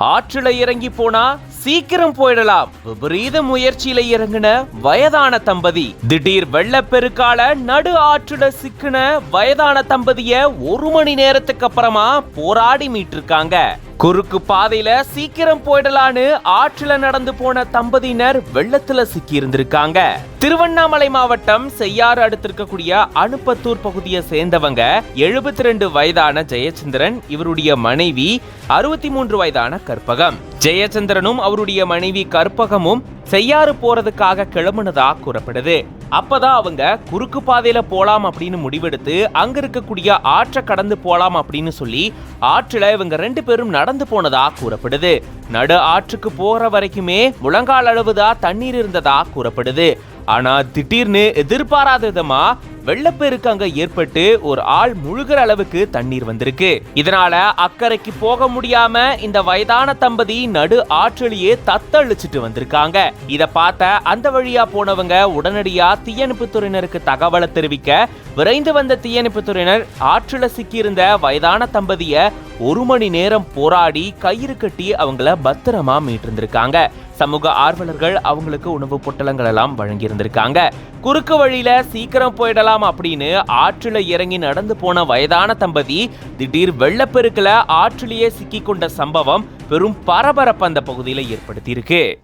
ஆற்றுல இறங்கி போனா சீக்கிரம் போயிடலாம். விபரீத முயற்சியில இறங்கின வயதான தம்பதி. திடீர் வெள்ளப்பெருக்கால நடு ஆற்றுல சிக்குன வயதான தம்பதிய ஒரு மணி நேரத்துக்கு அப்புறமா போராடி மீட்டிருக்காங்க. குறுக்கு பாதையில சீக்கிரம் போயிடலான்னு ஆற்றுல நடந்து போன தம்பதியினர் வெள்ளத்துல சிக்கி இருந்திருக்காங்க திருவண்ணாமலை மாவட்டம் செய்யாறு அடுத்திருக்கக்கூடிய அனுப்பத்தூர் பகுதியை சேர்ந்தவங்க எழுபத்தி ரெண்டு வயதான ஜெயச்சந்திரன் இவருடைய மனைவி அறுபத்தி மூன்று வயதான கற்பகம். ஜெயச்சந்திரனும் அவருடைய மனைவி கற்பகமும் செய்யாறு போறதுக்காக கிளம்புனதா கூறப்படுது. அப்பதான் அவங்க குறுக்கு பாதையில போலாம் அப்படின்னு முடிவெடுத்து அங்க இருக்கக்கூடிய ஆற்றை கடந்து போலாம் அப்படின்னு சொல்லி ஆற்றுல இவங்க ரெண்டு பேரும் நடந்து போனதா கூறப்படுது. நடு ஆற்றுக்கு போற வரைக்குமே முழங்கால் அளவுதான் தண்ணீர் இருந்ததா கூறப்படுது. ஆனா திடீர்னு எதிர்பாராத விதமா வெள்ளப்பெருக்கங்க ஏற்பட்டு ஒரு ஆள் முழுகிற அளவுக்கு தண்ணீர் வந்திருக்கு. இதனால அக்கறைக்கு போக முடியாம இந்த வயதான தம்பதி நடு ஆற்றிலேயே தத்தழிச்சிட்டு வந்திருக்காங்க. இத பார்த்த அந்த வழியா போனவங்க உடனடியா தீயணைப்புத்துறையினருக்கு தகவலை தெரிவிக்க விரைந்து வந்த தீயணைப்புத்துறையினர் ஆற்றில் சிக்கியிருந்த வயதான தம்பதிய ஒரு மணி நேரம் போராடி கயிறு கட்டி அவங்கள பத்திரமா மீட்டிருந்திருக்காங்க. சமூக ஆர்வலர்கள் அவங்களுக்கு உணவு பொட்டலங்கள் எல்லாம் வழங்கியிருந்திருக்காங்க. குறுக்கு வழியில சீக்கிரம் போயிடலாம் அப்படின்னு ஆற்றுல இறங்கி நடந்து போன வயதான தம்பதி திடீர் வெள்ளப்பெருக்கில் ஆற்றிலேயே சிக்கி கொண்ட சம்பவம் பெரும் பரபரப்பு அந்த பகுதியில் ஏற்படுத்தியிருக்கு.